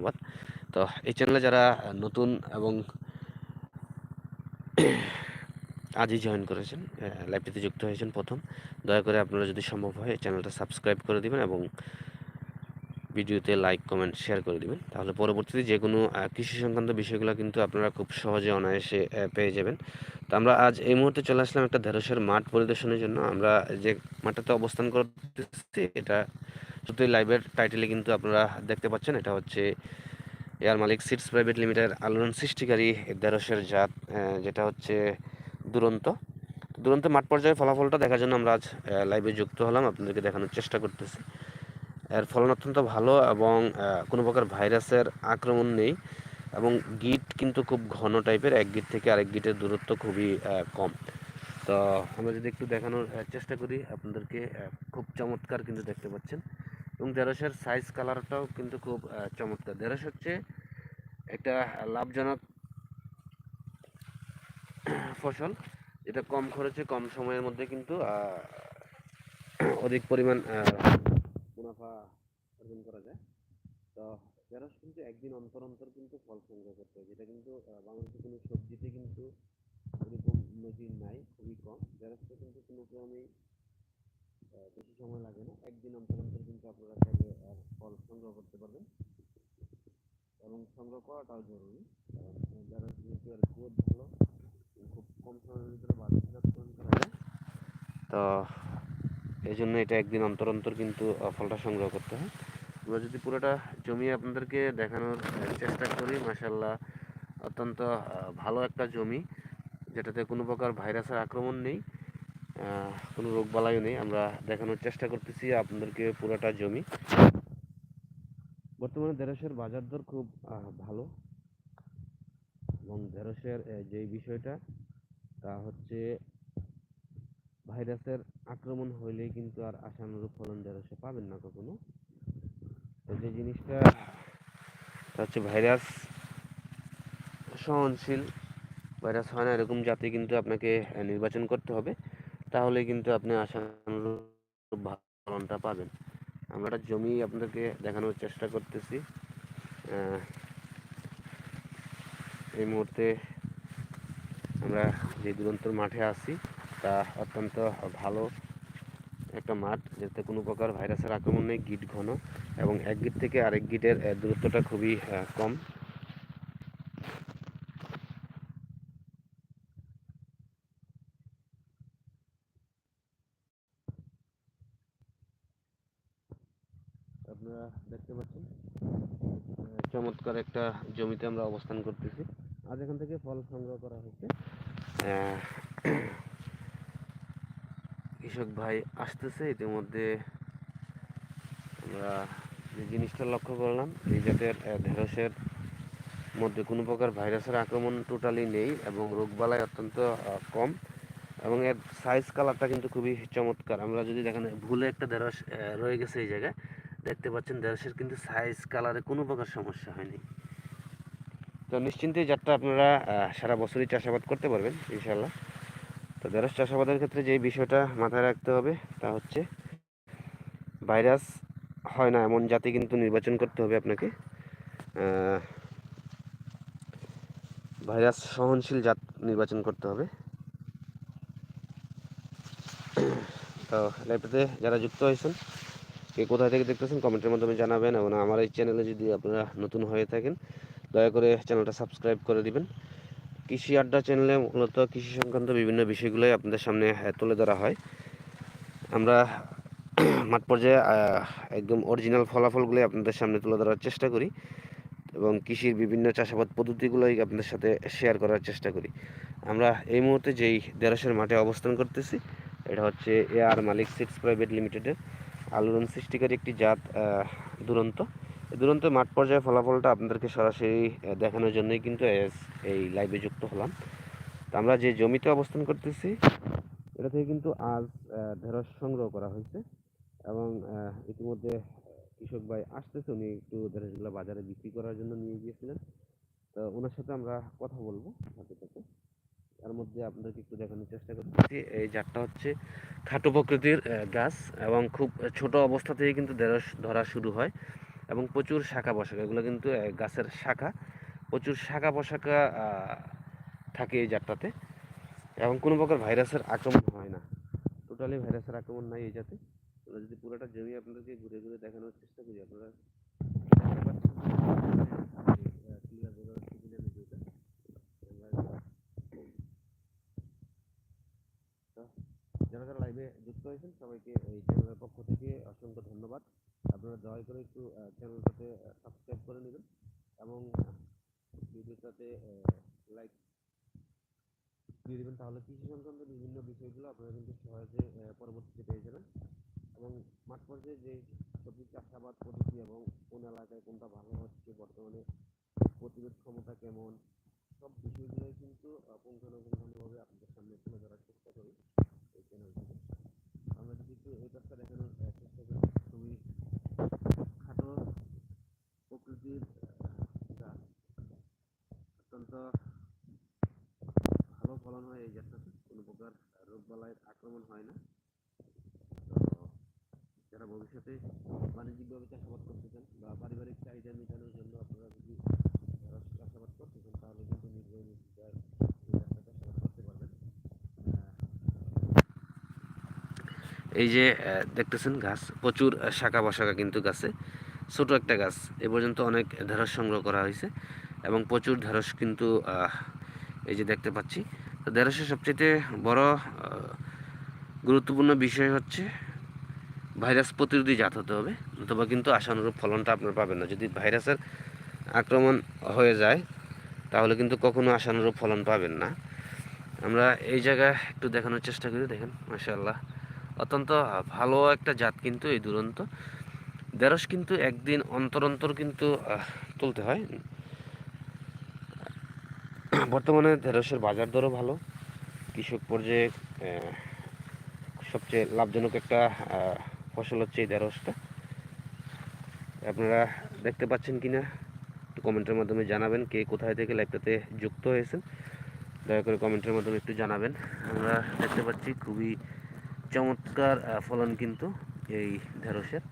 ধন্যবাদ। তো এই চ্যানেলে যারা নতুন এবং আজই জয়েন করেছেন লাইভটিতে যুক্ত হয়েছেন প্রথম, দয়া করে আপনারা যদি সম্ভব হয় চ্যানেলটা সাবস্ক্রাইব করে দিবেন এবং ভিডিওতে লাইক কমেন্ট শেয়ার করে দিবেন। তাহলে পরবর্তীতে যে কোনো কৃষি সংক্রান্ত বিষয়গুলো কিন্তু আপনারা খুব সহজে অনায়াসে পেয়ে যাবেন। তো আমরা আজ এই মুহূর্তে চলে আসলাম একটা ঢেঁড়সের মাঠ পরিদর্শনের জন্য। আমরা যে মাঠটাতে অবস্থান করতেছি, এটা শুধু লাইভের টাইটেলে কিন্তু আপনারা দেখতে পাচ্ছেন, এটা হচ্ছে air Malik seeds private limited আলোড়ন সৃষ্টিকারী ঢেঁড়সের জাত যেটা হচ্ছে দুরন্ত। দুরন্ত মাঠ পর্যায়ে ফলাফলটা দেখার জন্য আমরা আজ লাইভে যুক্ত হলাম, আপনাদেরকে দেখানোর চেষ্টা করতেছি। এর ফলন অত্যন্ত ভালো এবং কোনো প্রকার ভাইরাসের আক্রমণ নেই এবং গিট কিন্তু খুব ঘন টাইপের, এক গিট থেকে আরেক গিটের দূরত্ব খুবই কম। তো আমরা যদি একটু দেখানোর চেষ্টা করি, আপনাদেরকে খুব চমৎকার কিন্তু দেখতে পাচ্ছেন। এবং দেড়শের সাইজ কালারটাও কিন্তু খুব চমৎকার। দেড়শ হচ্ছে একটা লাভজনক ফসল। যেটা কম খরচে, কম সময়ের মধ্যে কিন্তু অধিক পরিমাণ মুনাফা অর্জন করা যায়। তো ঢেঁড়স কিন্তু একদিন অন্তর অন্তর কিন্তু ফল সংগ্রহ করতে হয়, যেটা কিন্তু বাংলাদেশে কোনো সবজিতে কিন্তু এরকম নজির নাই, খুবই কম। ঢেঁড়সটা কিন্তু কোনো ক্রমেই বেশি সময় লাগে না। একদিন অন্তর অন্তর কিন্তু আপনারা চাইলে ফল সংগ্রহ করতে পারবেন। এবং সংগ্রহ করাটাও জরুরি। কারণ যেহেতু এর গ্রোথ ভালো, খুব কম সময়ের ভিতরে বাজারজাতকরণ করা যায় তো এই জন্য এটা একদিন অন্তর অন্তর কিন্তু ফলটা সংগ্রহ করতে হয়। আমরা যদি পুরোটা জমি আপনাদেরকে দেখানোর চেষ্টা করি মাসাল্লাহ অত্যন্ত ভালো একটা জমি, যেটাতে কোনো প্রকার ভাইরাসের আক্রমণ নেই। কোনো রোগবালাইও নেই। আমরা দেখানোর চেষ্টা করতেছি আপনাদেরকে পুরোটা জমি। বর্তমানে ঢেঁড়সের বাজার দর খুব ভালো। এবং ঢেঁড়সের যেই বিষয়টা, তা হচ্ছে ভাইরাসের আক্রমণ হইলেই কিন্তু আর আশানুরূপ ফলন ঢেঁড়সে পাবেন না কখনো। তো যে জিনিসটা, তা হচ্ছে ভাইরাস সহনশীল, ভাইরাস হয় না, এরকম জাতি কিন্তু আপনাকে নির্বাচন করতে হবে। তাহলে কিন্তু আপনি আশানুরূপ ফলনটা পাবেন। আমরা একটা জমি আপনাদেরকে দেখানোর চেষ্টা করতেছি। এই মুহূর্তে আমরা যে দুরন্তর মাঠে আছি, তা অত্যন্ত ভালো একটা মাঠ, যেতে কোনো প্রকার ভাইরাসের আক্রমণ নেই, গিট ঘন এবং এক গিট থেকে আরেক গিটের দূরত্বটা খুবই কম। আপনারা দেখতে পাচ্ছেন চমৎকার একটা জমিতে আমরা অবস্থান করতেছি। আজ এখান থেকে ফল সংগ্রহ করা হচ্ছে কৃষক ভাই আসতেছে, ইতিমধ্যে আমরা যে জিনিসটা লক্ষ্য করলাম, এই জাতের ঢেঁড়সের মধ্যে কোনো প্রকার ভাইরাসের আক্রমণ টোটালি নেই এবং রোগবালাই অত্যন্ত কম এবং এর সাইজ কালারটা কিন্তু খুবই চমৎকার। আমরা যদি দেখেন, ভুলে একটা ঢেঁড়স রয়ে গেছে এই জায়গায়। দেখতে পাচ্ছেন ঢেঁড়সের কিন্তু সাইজ কালারে কোনো প্রকার সমস্যা হয়নি। তো নিশ্চিন্তে জাতটা আপনারা সারা বছরই চাষাবাদ করতে পারবেন ইনশাল্লাহ তো ঢেঁড়স চাষাবাদের ক্ষেত্রে যে বিষয়টা মাথায় রাখতে হবে, তা হচ্ছে ভাইরাস হয় না, এমন জাতি কিন্তু নির্বাচন করতে হবে আপনাকে। ভাইরাস সহনশীল জাত নির্বাচন করতে হবে। তো লাইভটাতে যারা যুক্ত হয়েছেন কে কোথায় থেকে দেখতেছেন, কমেন্টের মাধ্যমে জানাবেন এবং আমার এই চ্যানেলে যদি আপনারা নতুন হয়ে থাকেন, দয়া করে চ্যানেলটা সাবস্ক্রাইব করে দিবেন। কৃষি আড্ডা চ্যানেলে মূলত কৃষি সংক্রান্ত বিভিন্ন বিষয়গুলোই আপনাদের সামনে তুলে ধরা হয়। আমরা মাঠ পর্যায়ে একদম অরিজিনাল ফলাফলগুলোই আপনাদের সামনে তুলে ধরার চেষ্টা করি এবং কৃষির বিভিন্ন চাষাবাদ পদ্ধতিগুলোই আপনাদের সাথে শেয়ার করার চেষ্টা করি। আমরা এই মুহূর্তে যেই দেড়শের মাঠে অবস্থান করতেছি, এটা হচ্ছে এ আর মালিক সিক্স প্রাইভেট লিমিটেডের। আলোড়ন সৃষ্টিকারী একটি জাত দুরন্ত। দুরন্ত মাঠ পর্যায়ে ফলাফলটা আপনাদেরকে সরাসরি দেখানোর জন্যই কিন্তু এই লাইভে যুক্ত হলাম। তো আমরা যে জমিতে অবস্থান করতেছি, এটা থেকে কিন্তু আজ ঢেঁড়স সংগ্রহ করা হয়েছে এবং ইতিমধ্যে কৃষক ভাই আসতেছে, উনি একটু ঢেঁড়সগুলো বাজারে বিক্রি করার জন্য নিয়ে গিয়েছিলেন। তো ওনার সাথে আমরা কথা বলব সাথে সাথে তার মধ্যে আপনাদেরকে একটু দেখানোর চেষ্টা করতেছি এই জাতটা হচ্ছে খাটো প্রকৃতির গাছ এবং খুব ছোট অবস্থা থেকে কিন্তু ধরা শুরু হয় এবং প্রচুর শাখা পোশাকা। এগুলো কিন্তু গাছের শাখা। প্রচুর শাখা পোশাকা থাকে এই জাতটাতে এবং কোনো প্রকার ভাইরাসের আক্রমণ হয় না। টোটালি ভাইরাসের আক্রমণ নাই এই জাতে। যদি পুরোটা জমি আপনাদেরকে ঘুরে ঘুরে দেখানোর চেষ্টা করি, আপনারা দেখতে পাচ্ছেন যে, আহ, clear বোঝা যাচ্ছে কিনা ভিডিওটা। আমরা তো যারা যারা লাইভে যুক্ত হয়েছেন সবাইকে এই চ্যানেলের পক্ষ থেকে অসংখ্য ধন্যবাদ। আপনারা দয়া করে একটু চ্যানেলটাতে সাবস্ক্রাইব করে নেবেন এবং ভিডিওটাতে লাইক দিয়ে দেবেন। তাহলে কৃষি সংক্রান্ত বিভিন্ন বিষয়গুলো আপনারা কিন্তু সহজে পরবর্তীতে পেয়ে যাবেন। এবং মাঠ পর্যায়ে যে সবজি চাষাবাদ পদ্ধতি এবং কোন এলাকায় কোনটা ভালো হচ্ছে, বর্তমানে প্রতিরোধ ক্ষমতা কেমন, সব বিষয়গুলোই কিন্তু পুঙ্খানুপুঙ্খানুভাবে আপনাদের সামনে তুলে ধরার চেষ্টা করি এই চ্যানেল থেকে আমরা যদি একটু এই কাজটা দেখানোর চেষ্টা করি, খুবই খাটো প্রকৃতির অত্যন্ত ভালো ফলন হয় এই গাছটাতে কোনো প্রকার রোগ বালাইয়ের আক্রমণ হয় না। যারা ভবিষ্যতে বাণিজ্যিকভাবে চাষাবাদ করতে চান বা পারিবারিক চাহিদা মেটানোর জন্য আপনারা যদি চাষাবাদ করতে চান, তাহলে কিন্তু নির্ভয় নির্দ্বিধায় এই গাছটা চাষাবাদ করতে পারবেন এই যে দেখতেছেন গাছ, প্রচুর শাখা বসাখা কিন্তু গাছে। ছোট একটা গাছ, এ পর্যন্ত অনেক ঢেঁড়স সংগ্রহ করা হয়েছে এবং প্রচুর ঢেঁড়স কিন্তু এই যে দেখতে পাচ্ছি। তো ঢেঁড়সের সবচেয়ে বড় গুরুত্বপূর্ণ বিষয় হচ্ছে ভাইরাস প্রতিরোধী জাত হতে হবে অথবা কিন্তু আশানুরূপ ফলনটা আপনার পাবেন না। যদি ভাইরাসের আক্রমণ হয়ে যায়, তাহলে কিন্তু কখনো আশানুরূপ ফলন পাবেন না। আমরা এই জায়গায় একটু দেখানোর চেষ্টা করি, দেখেন, মাশাআল্লাহ। অত্যন্ত ভালো একটা জাত কিন্তু এই দুরন্ত। দেড়শ কিন্তু একদিন অন্তর অন্তর কিন্তু তুলতে হয়। বর্তমানে ঢেঁড়সের বাজার দরও ভালো। কৃষক পর্যায়ে সবচেয়ে লাভজনক একটা ফসল হচ্ছে এই ঢেঁড়সটা আপনারা দেখতে পাচ্ছেন কিনা, একটু কমেন্টের মাধ্যমে জানাবেন কে কোথায় থেকে লাইভটাতে যুক্ত হয়েছেন। দয়া করে কমেন্টের মাধ্যমে একটু জানাবেন। আমরা দেখতে পাচ্ছি খুবই চমৎকার ফলন কিন্তু এই ঢেঁড়সের।